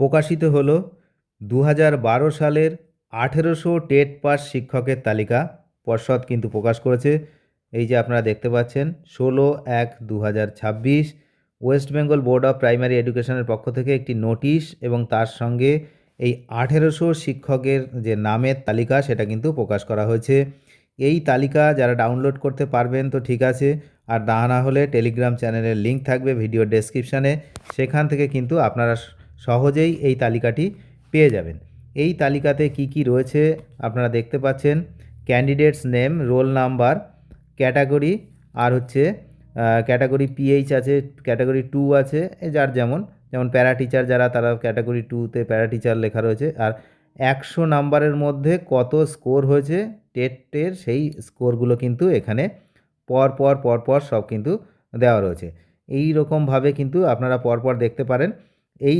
প্রকাশিত হল দু সালের আঠেরোশো টেট পাস শিক্ষকের তালিকা। পর্ষদ কিন্তু প্রকাশ করেছে। এই যে আপনারা দেখতে পাচ্ছেন, ষোলো এক দু West Bengal board of primary এডুকেশনের পক্ষ থেকে একটি নোটিশ এবং তার সঙ্গে এই আঠেরোশো শিক্ষকের যে নামের তালিকা, সেটা কিন্তু প্রকাশ করা হয়েছে। এই তালিকা যারা ডাউনলোড করতে পারবেন তো ঠিক আছে। আর না হলে টেলিগ্রাম চ্যানেলের লিঙ্ক থাকবে ভিডিও ডেসক্রিপশানে। সেখান থেকে কিন্তু আপনারা সহজেই এই তালিকাটি পেয়ে যাবেন। এই তালিকাতে কি কি রয়েছে আপনারা দেখতে পাচ্ছেন। Candidates name roll number category আর হচ্ছে ক্যাটাগরি পিএইচ আছে ক্যাটাগরি টু আছে যার যেমন যেমন প্যারা টিচার যারা, তারা ক্যাটাগরি টুতে প্যারা টিচার লেখা রয়েছে। আর একশো নাম্বারের মধ্যে কত স্কোর হয়েছে, টেটের সেই স্কোরগুলো কিন্তু এখানে পর পর পর পর সব কিন্তু দেওয়া রয়েছে। এই রকমভাবে কিন্তু আপনারা পরপর দেখতে পারেন। এই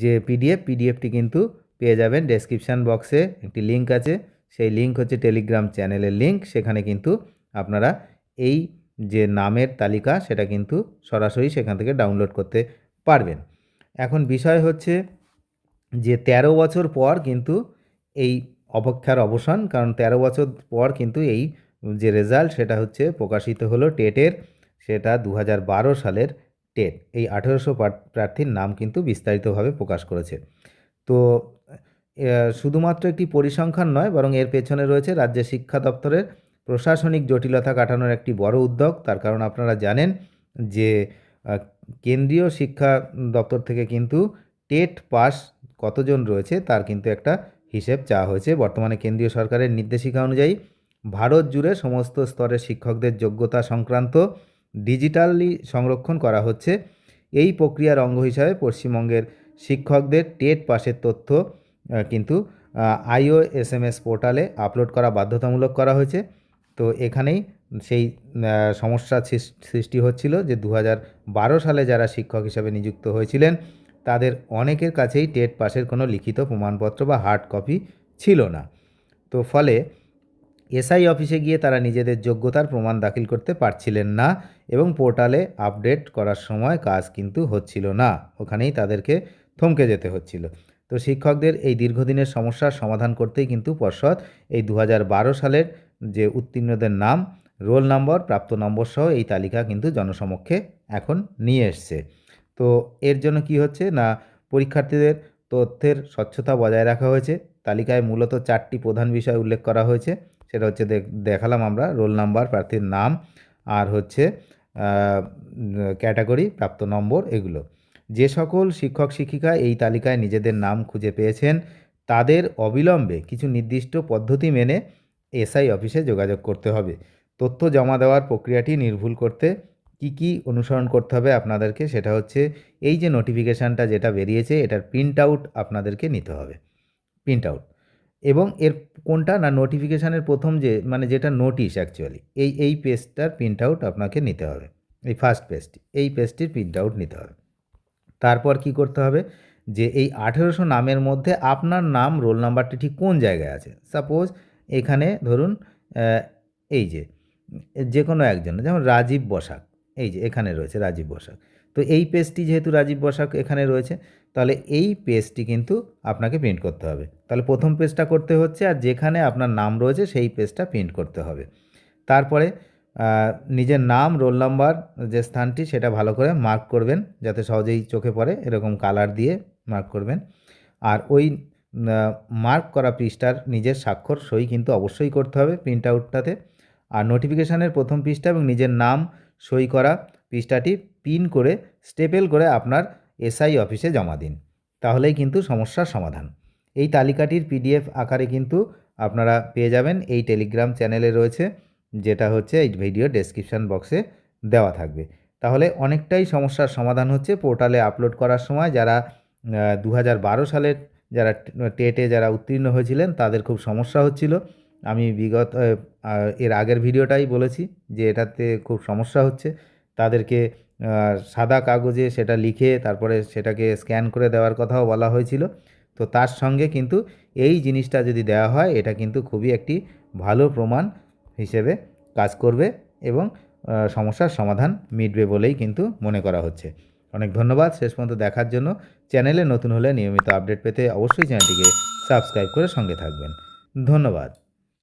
যে পিডিএফ পিডিএফটি কিন্তু পেয়ে যাবেন। ডেসক্রিপশান বক্সে একটি লিঙ্ক আছে। সেই লিঙ্ক হচ্ছে টেলিগ্রাম চ্যানেলের লিঙ্ক সেখানে কিন্তু আপনারা এই যে নামের তালিকা, সেটা কিন্তু সরাসরি সেখান থেকে ডাউনলোড করতে পারবেন। এখন বিষয় হচ্ছে যে ১৩ বছর পর কিন্তু এই অপেক্ষার অবসান, কারণ ১৩ বছর পর কিন্তু এই যে রেজাল্ট সেটা হচ্ছে প্রকাশিত হলো টেটের সেটা দু হাজার বারো সালের টেট এই আঠেরোশো প্রার্থীর নাম কিন্তু বিস্তারিতভাবে প্রকাশ করেছে। তো শুধুমাত্র একটি পরিসংখ্যান নয়, বরং এর পেছনে রয়েছে রাজ্য শিক্ষা দপ্তরের প্রশাসনিক জটিলতা কাটানোর একটি বড় উদ্যোগ। তার কারণ আপনারা জানেন যে কেন্দ্রীয় শিক্ষা দপ্তর থেকে কিন্তু টেট পাস কতজন রয়েছে তার কিন্তু একটা হিসেব চাওয়া হয়েছে। বর্তমানে কেন্দ্রীয় সরকারের নির্দেশিকা অনুযায়ী ভারত জুড়ে সমস্ত স্তরের শিক্ষকদের যোগ্যতা সংক্রান্ত ডিজিটালি সংরক্ষণ করা হচ্ছে। এই প্রক্রিয়ার অঙ্গ হিসাবে পশ্চিমবঙ্গের শিক্ষকদের টেট পাসের তথ্য কিন্তু I O S M S পোর্টালে আপলোড করা বাধ্যতামূলক করা হয়েছে। তো এখানেই সেই সমস্যা সৃষ্টি হচ্ছিল যে দু সালে যারা শিক্ষক হিসাবে নিযুক্ত হয়েছিলেন, তাদের অনেকের কাছেই টেট পাসের কোনো লিখিত প্রমাণপত্র বা হার্ড কপি ছিল না। তো ফলে এসআই অফিসে গিয়ে তারা নিজেদের যোগ্যতার প্রমাণ দাখিল করতে পারছিলেন না। এবং পোর্টালে আপডেট করার সময় কাজ কিন্তু হচ্ছিল না। ওখানেই তাদেরকে থমকে যেতে হচ্ছিল। তো শিক্ষকদের এই দীর্ঘদিনের সমস্যার সমাধান করতেই কিন্তু পর্ষদ এই দু হাজার বারো সালের যে উত্তীর্ণদের নাম, রোল নম্বর, প্রাপ্ত নম্বর সহ এই তালিকা কিন্তু জনসমক্ষে এখন নিয়ে এসছে। তো এর জন্য কি হচ্ছে না পরীক্ষার্থীদের তথ্যের স্বচ্ছতা বজায় রাখা হয়েছে? তালিকায় মূলত চারটি প্রধান বিষয় উল্লেখ করা হয়েছে। সেটা হচ্ছে দেখ- দেখালাম আমরা, রোল নাম্বার, প্রার্থীর নাম, আর হচ্ছে ক্যাটাগরি, প্রাপ্ত নম্বর, এগুলো। যে সকল শিক্ষক, শিক্ষিকা এই তালিকায় নিজেদের নাম খুঁজে পেয়েছেন, তাদের অবিলম্বে কিছু নির্দিষ্ট পদ্ধতি মেনে এসআই অফিসে যোগাযোগ করতে হবে। তথ্য জমা দেওয়ার প্রক্রিয়াটি নির্ভুল করতে কি কি অনুসরণ করতে হবে আপনাদেরকে, সেটা হচ্ছে এই যে নোটিফিকেশানটা যেটা বেরিয়েছে, এটার প্রিন্ট আউট আপনাদেরকে নিতে হবে। প্রিন্ট আউট এবং এর কোনটা না নোটিফিকেশানের প্রথম যে মানে যেটা নোটিশ অ্যাকচুয়ালি এই এই পেজটার প্রিন্ট আউট আপনাকে নিতে হবে। এই ফার্স্ট পেজটি এই পেজটির প্রিন্ট আউট নিতে হবে। তারপর কি করতে হবে যে, এই আঠেরোশো নামের মধ্যে আপনার নাম রোল নাম্বারটি ঠিক কোন জায়গায় আছে? সাপোজ এখানে ধরুন এই যে যে কোনো একজন, যেমন রাজীব বসাক, এই যে এখানে রয়েছে রাজীব বসাক। তো এই পেজটি যেহেতু রাজীব বসাক এখানে রয়েছে, তাহলে এই পেজটি কিন্তু আপনাকে প্রিন্ট করতে হবে। তাহলে প্রথম পেজটা করতে হচ্ছে আর যেখানে আপনার নাম রয়েছে সেই পেজটা প্রিন্ট করতে হবে। তারপরে নিজের নাম রোল নাম্বার যে স্থানটি সেটা ভালো করে মার্ক করবেন, যাতে সহজেই চোখে পড়ে, এরকম কালার দিয়ে মার্ক করবেন। আর ওই মার্ক করা পৃষ্ঠার নিজের স্বাক্ষর সই কিন্তু অবশ্যই করতে হবে প্রিন্ট আউটটাতে আর নোটিফিকেশানের প্রথম পৃষ্ঠা এবং নিজের নাম সই করা পৃষ্ঠাটি পিন করে, স্টেপেল করে আপনার এসআই অফিসে জমা দিন। তাহলেই কিন্তু সমস্যার সমাধান। এই তালিকাটির পিডিএফ আকারে কিন্তু আপনারা পেয়ে যাবেন। এই টেলিগ্রাম চ্যানেলে রয়েছে, যেটা হচ্ছে এই ভিডিও ডেসক্রিপশান বক্সে দেওয়া থাকবে। তাহলে অনেকটাই সমস্যার সমাধান হচ্ছে পোর্টালে আপলোড করার সময়। যারা দু সালের যারা টেটে যারা উত্তীর্ণ হয়েছিলেন, তাদের খুব সমস্যা হচ্ছিল। আমি বিগত এর আগের ভিডিওটাই বলেছি যে এটাতে খুব সমস্যা হচ্ছে। তাদেরকে সাদা কাগজে সেটা লিখে তারপরে সেটাকে স্ক্যান করে দেওয়ার কথাও বলা হয়েছিল। তো তার সঙ্গে কিন্তু এই জিনিসটা যদি দেওয়া হয়, এটা কিন্তু খুবই একটি ভালো প্রমাণ হিসেবে কাজ করবে এবং সমস্যার সমাধান মিটবে বলেই কিন্তু মনে করা হচ্ছে। অনেক ধন্যবাদ। শেষ পর্যন্ত দেখার জন্য চ্যানেলে নতুন হলে নিয়মিত আপডেট পেতে অবশ্যই চ্যানেলটিকে সাবস্ক্রাইব করে সঙ্গে থাকবেন। ধন্যবাদ।